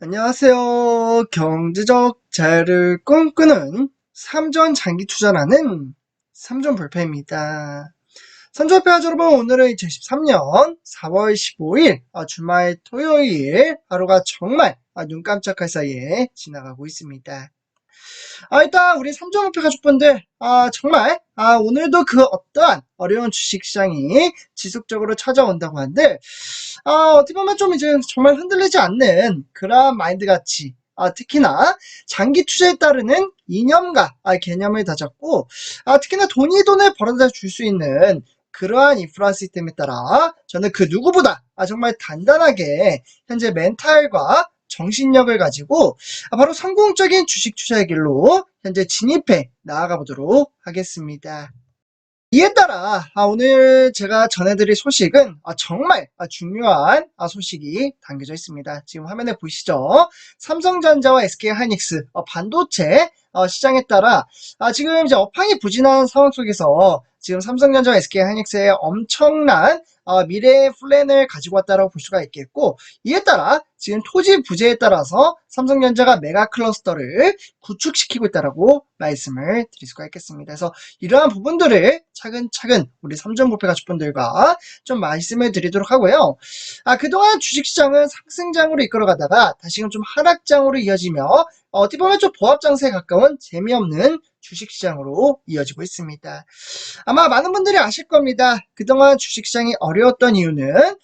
안녕하세요. 경제적 자유를 꿈꾸는 삼전 장기 투자라는 삼전 불패입니다. 삼전 불패 여러분, 오늘은 2013년 4월 15일 아, 주말 토요일 하루가 정말 아, 눈 깜짝할 사이에 지나가고 있습니다. 아, 일단 우리 삼전불패 가족분들 아, 정말 아, 오늘도 그 어떠한 어려운 주식시장이 지속적으로 찾아온다고 한들 아, 어떻게 보면 좀 이제 정말 흔들리지 않는 그러한 마인드 같이 아, 특히나 장기 투자에 따르는 이념과 아, 개념을 다잡고 아, 특히나 돈이 돈을 벌어다 줄 수 있는 그러한 인프라 시스템에 따라 저는 그 누구보다 아, 정말 단단하게 현재 멘탈과 정신력을 가지고 아, 바로 성공적인 주식 투자의 길로 현재 진입해 나아가 보도록 하겠습니다. 이에 따라 아, 오늘 제가 전해드릴 소식은 아, 정말 아, 중요한 아, 소식이 담겨져 있습니다. 지금 화면에 보시죠. 삼성전자와 SK하이닉스 어, 반도체 어, 시장에 따라 아, 지금 이제 업황이 부진한 상황 속에서 지금 삼성전자와 SK하이닉스의 엄청난 어, 미래의 플랜을 가지고 왔다라고 볼 수가 있겠고 이에 따라 지금 토지 부재에 따라서 삼성전자가 메가 클러스터를 구축시키고 있다라고 말씀을 드릴 수가 있겠습니다. 그래서 이러한 부분들을 차근차근 우리 삼전부패 가족분들과 좀 말씀을 드리도록 하고요. 아, 그동안 주식시장은 상승장으로 이끌어가다가 다시금 좀 하락장으로 이어지며 어, 어떻게 보면 좀 보합장세에 가까운 재미없는 주식시장으로 이어지고 있습니다. 아마 많은 분들이 아실 겁니다. 그동안 주식시장이 어려웠던 이유는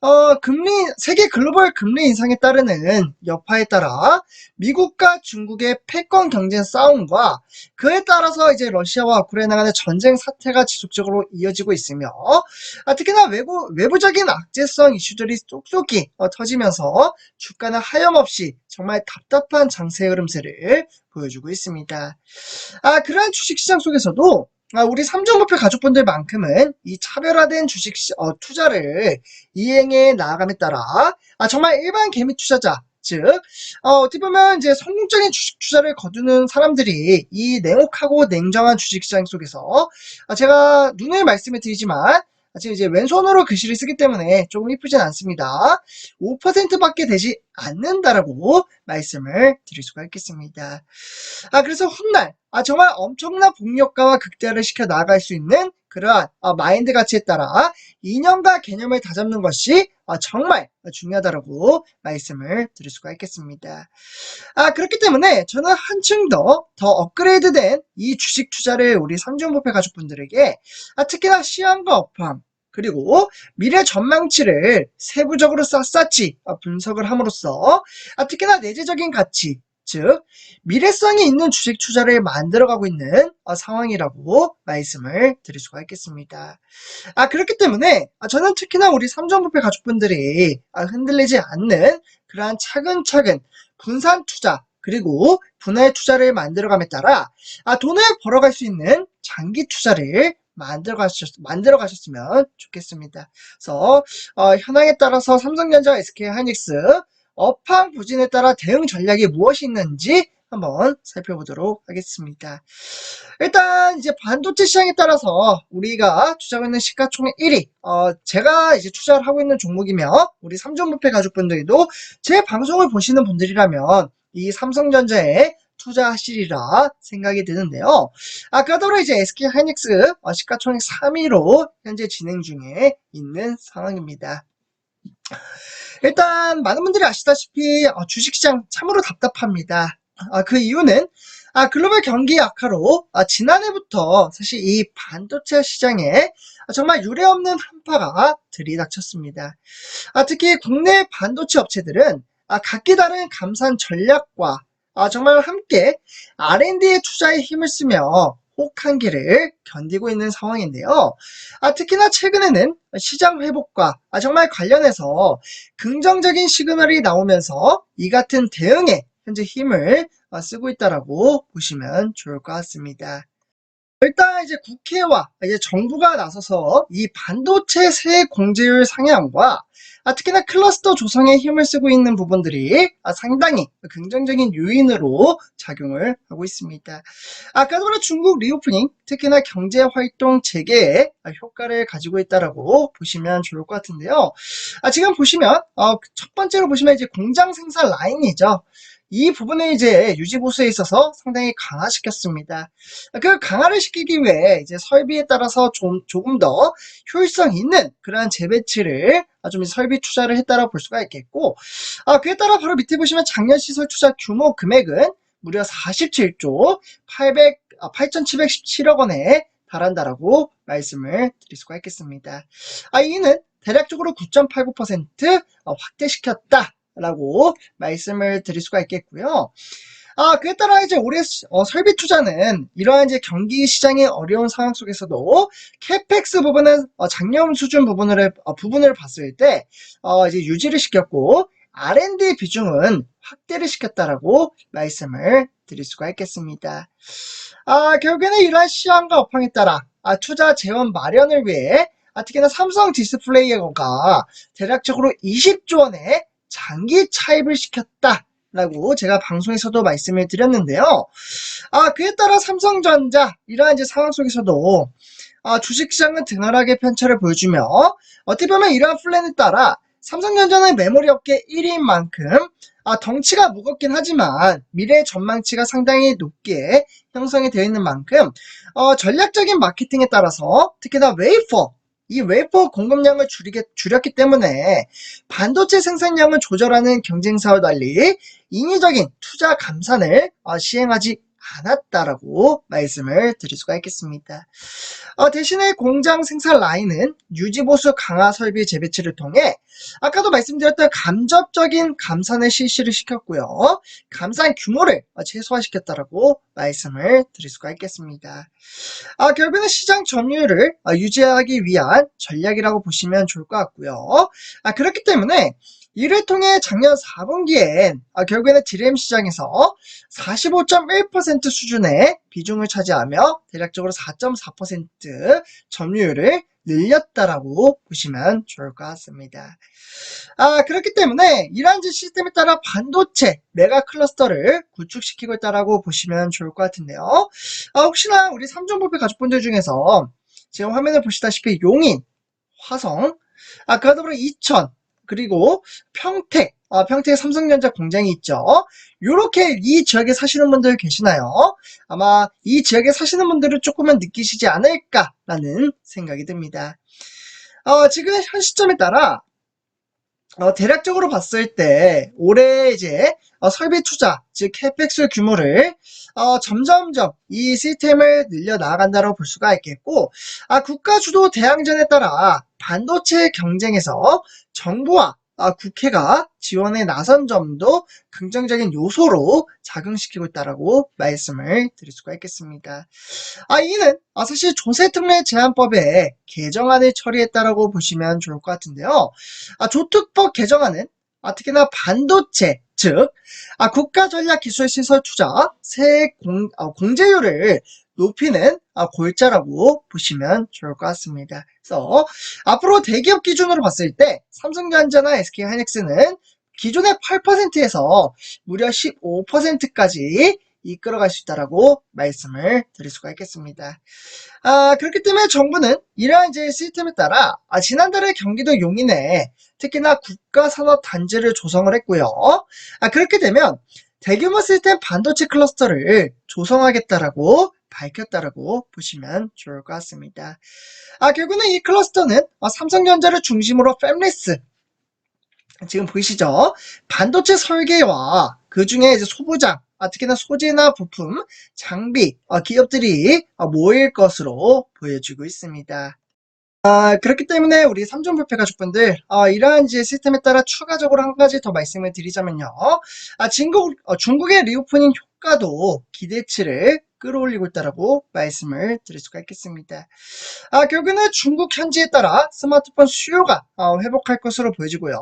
어, 금리, 세계 글로벌 금리 인상에 따르는 여파에 따라 미국과 중국의 패권 경쟁 싸움과 그에 따라서 이제 러시아와 우크라이나 간의 전쟁 사태가 지속적으로 이어지고 있으며 아, 특히나 외부, 외부적인 악재성 이슈들이 쏙쏙이 어, 터지면서 주가는 하염없이 정말 답답한 장세 흐름세를 보여주고 있습니다. 아, 그러한 주식시장 속에서도 아, 우리 삼종목표 가족분들만큼은 이 차별화된 주식 시- 어, 투자를 이행해 나아감에 따라 아, 정말 일반 개미 투자자 즉 어, 어떻게 보면 이제 성공적인 주식 투자를 거두는 사람들이 이 냉혹하고 냉정한 주식시장 속에서 아, 제가 눈을 말씀을 드리지만 아, 지금 이제 왼손으로 글씨를 쓰기 때문에 조금 이쁘진 않습니다. 5%밖에 되지 않는다라고 말씀을 드릴 수가 있겠습니다. 아, 그래서 훗날, 아, 정말 엄청난 복력가와 극대화를 시켜 나아갈 수 있는 그러한 아, 마인드 가치에 따라 이념과 개념을 다잡는 것이 아, 정말 중요하다라고 말씀을 드릴 수가 있겠습니다. 아, 그렇기 때문에 저는 한층 더, 더 업그레이드 된 이 주식 투자를 우리 삼중부패 가족분들에게 아, 특히나 시황과 업황, 그리고 미래 전망치를 세부적으로 샅샅이 아, 분석을 함으로써 아, 특히나 내재적인 가치, 즉 미래성이 있는 주식 투자를 만들어가고 있는 어, 상황이라고 말씀을 드릴 수가 있겠습니다. 아 그렇기 때문에 아, 저는 특히나 우리 삼전부패 가족분들이 아, 흔들리지 않는 그러한 차근차근 분산 투자 그리고 분할 투자를 만들어감에 따라 아, 돈을 벌어갈 수 있는 장기 투자를 만들어 가셨, 만들어 가셨으면 좋겠습니다. 그래서, 어, 현황에 따라서 삼성전자, SK 하이닉스, 업황 부진에 따라 대응 전략이 무엇이 있는지 한번 살펴보도록 하겠습니다. 일단 이제 반도체 시장에 따라서 우리가 투자하고 있는 시가총액 1위, 어, 제가 이제 투자를 하고 있는 종목이며 우리 삼종부패 가족분들도 제 방송을 보시는 분들이라면 이 삼성전자에 투자하시리라 생각이 드는데요. 아, 그러더러 이제 SK 하이닉스 어, 시가총액 3위로 현재 진행 중에 있는 상황입니다. 일단 많은 분들이 아시다시피 어, 주식시장 참으로 답답합니다. 아, 그 이유는 아, 글로벌 경기 악화로 아, 지난해부터 사실 이 반도체 시장에 아, 정말 유례없는 한파가 들이닥쳤습니다. 아, 특히 국내 반도체 업체들은 아, 각기 다른 감산 전략과 아, 정말 함께 R&D에 투자에 힘을 쓰며 혹한기를 견디고 있는 상황인데요. 아, 특히나 최근에는 시장 회복과 아, 정말 관련해서 긍정적인 시그널이 나오면서 이 같은 대응에 현재 힘을 어, 쓰고 있다라고 보시면 좋을 것 같습니다. 일단 이제 국회와 이제 정부가 나서서 이 반도체 세 공제율 상향과 아, 특히나 클러스터 조성에 힘을 쓰고 있는 부분들이 아, 상당히 긍정적인 요인으로 작용을 하고 있습니다. 아까 전에 중국 리오프닝, 특히나 경제 활동 재개에 아, 효과를 가지고 있다라고 보시면 좋을 것 같은데요. 아, 지금 보시면 어, 첫 번째로 보시면 이제 공장 생산 라인이죠. 이 부분을 이제 유지 보수에 있어서 상당히 강화시켰습니다. 그 강화를 시키기 위해 이제 설비에 따라서 좀 조금 더 효율성 있는 그러한 재배치를 아, 좀 설비 투자를 했다라고 볼 수가 있겠고, 아, 그에 따라 바로 밑에 보시면 작년 시설 투자 규모 금액은 무려 47조 800, 아, 8,717억 원에 달한다라고 말씀을 드릴 수가 있겠습니다. 아, 이는 대략적으로 9.89% 어, 확대시켰다 라고 말씀을 드릴 수가 있겠고요. 아, 그에 따라 이제 올해 수- 어, 설비 투자는 이러한 이제 경기 시장의 어려운 상황 속에서도 캐펙스 부분은 어, 작년 수준 부분을 어, 부분을 봤을 때 어, 이제 유지를 시켰고 R&D 비중은 확대를 시켰다라고 말씀을 드릴 수가 있겠습니다. 아, 결국에는 이러한 시황과 업황에 따라 아, 투자 재원 마련을 위해 아, 특히나 삼성 디스플레이어가 대략적으로 20조 원의 장기 차입을 시켰다. 라고 제가 방송에서도 말씀을 드렸는데요. 아, 그에 따라 삼성전자, 이러한 이제 상황 속에서도 아, 주식시장은 등하락의 편차를 보여주며 어떻게 보면 이러한 플랜에 따라 삼성전자는 메모리 업계 1위인 만큼 아, 덩치가 무겁긴 하지만 미래의 전망치가 상당히 높게 형성이 되어 있는 만큼 어, 전략적인 마케팅에 따라서 특히나 웨이퍼 이 웨이퍼 공급량을 줄이게, 줄였기 때문에 반도체 생산량을 조절하는 경쟁사와 달리 인위적인 투자 감산을 어, 시행하지 않았다라고 말씀을 드릴 수가 있겠습니다. 어, 대신에 공장 생산 라인은 유지보수 강화 설비 재배치를 통해 아까도 말씀드렸던 감접적인 감산을 실시를 시켰고요. 감산 규모를 어, 최소화시켰다라고 말씀을 드릴 수가 있겠습니다. 아, 결국에는 시장 점유율을 어, 유지하기 위한 전략이라고 보시면 좋을 것 같고요. 아, 그렇기 때문에 이를 통해 작년 4분기엔 아, 결국에는 DRAM 시장에서 45.1% 수준의 비중을 차지하며 대략적으로 4.4% 점유율을 늘렸다라고 보시면 좋을 것 같습니다. 아, 그렇기 때문에 이러한 시스템에 따라 반도체 메가 클러스터를 구축시키고 있다라고 보시면 좋을 것 같은데요. 아, 혹시나 우리 삼종볼페 가족분들 중에서 지금 화면을 보시다시피 용인, 화성, 아, 그다음으로 이천, 그리고 평택, 아, 평택 삼성전자 공장이 있죠. 요렇게 이 지역에 사시는 분들 계시나요? 아마 이 지역에 사시는 분들은 조금은 느끼시지 않을까라는 생각이 듭니다. 어, 지금 현 시점에 따라 어, 대략적으로 봤을 때 올해 이제 어, 설비 투자, 즉 캐펙스 규모를 어, 점점점 이 시스템을 늘려 나아간다고 볼 수가 있겠고, 아, 국가 주도 대항전에 따라 반도체 경쟁에서 정부와 아, 국회가 지원에 나선 점도 긍정적인 요소로 작용시키고 있다라고 말씀을 드릴 수가 있겠습니다. 아, 이는 아, 사실 조세특례 제한법에 개정안을 처리했다라고 보시면 좋을 것 같은데요. 아, 조특법 개정안은 아, 특히나 반도체, 즉, 아, 국가전략기술시설 투자 세 공, 아, 공제율을 높이는 아, 골자라고 보시면 좋을 것 같습니다. 그래서 앞으로 대기업 기준으로 봤을 때 삼성전자나 SK하이닉스는 기존의 8%에서 무려 15%까지 이끌어갈 수 있다라고 말씀을 드릴 수가 있겠습니다. 아, 그렇기 때문에 정부는 이러한 이제 시스템에 따라 아, 지난달에 경기도 용인에 특히나 국가산업단지를 조성을 했고요. 아, 그렇게 되면 대규모 시스템 반도체 클러스터를 조성하겠다라고 밝혔다라고 보시면 좋을 것 같습니다. 아, 결국은 이 클러스터는 아, 삼성전자를 중심으로 팹리스 지금 보이시죠? 반도체 설계와 그 중에 이제 소부장, 아, 특히나 소재나 부품, 장비, 아, 기업들이 아, 모일 것으로 보여지고 있습니다. 아, 그렇기 때문에 우리 삼종불패 가족분들, 아, 이러한 이제 시스템에 따라 추가적으로 한 가지 더 말씀을 드리자면요. 아, 중국, 어, 중국의 리오프닝 효과도 기대치를 끌어올리고 있다라고 말씀을 드릴 수가 있겠습니다. 아, 결국에는 중국 현지에 따라 스마트폰 수요가 어, 회복할 것으로 보여지고요.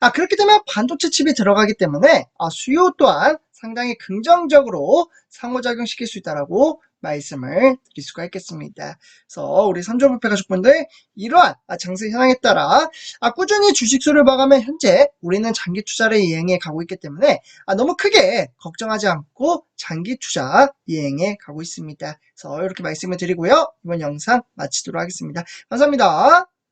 아, 그렇기 때문에 반도체 칩이 들어가기 때문에 아, 수요 또한 상당히 긍정적으로 상호작용시킬 수 있다라고 말씀을 드릴 수가 있겠습니다. 그래서 우리 삼종부패 가족분들 이러한 아, 장세 현황에 따라 아, 꾸준히 주식수를 봐가면 현재 우리는 장기 투자를 이행해 가고 있기 때문에 아, 너무 크게 걱정하지 않고 장기 투자 이행해 가고 있습니다. 그래서 이렇게 말씀을 드리고요. 이번 영상 마치도록 하겠습니다. 감사합니다.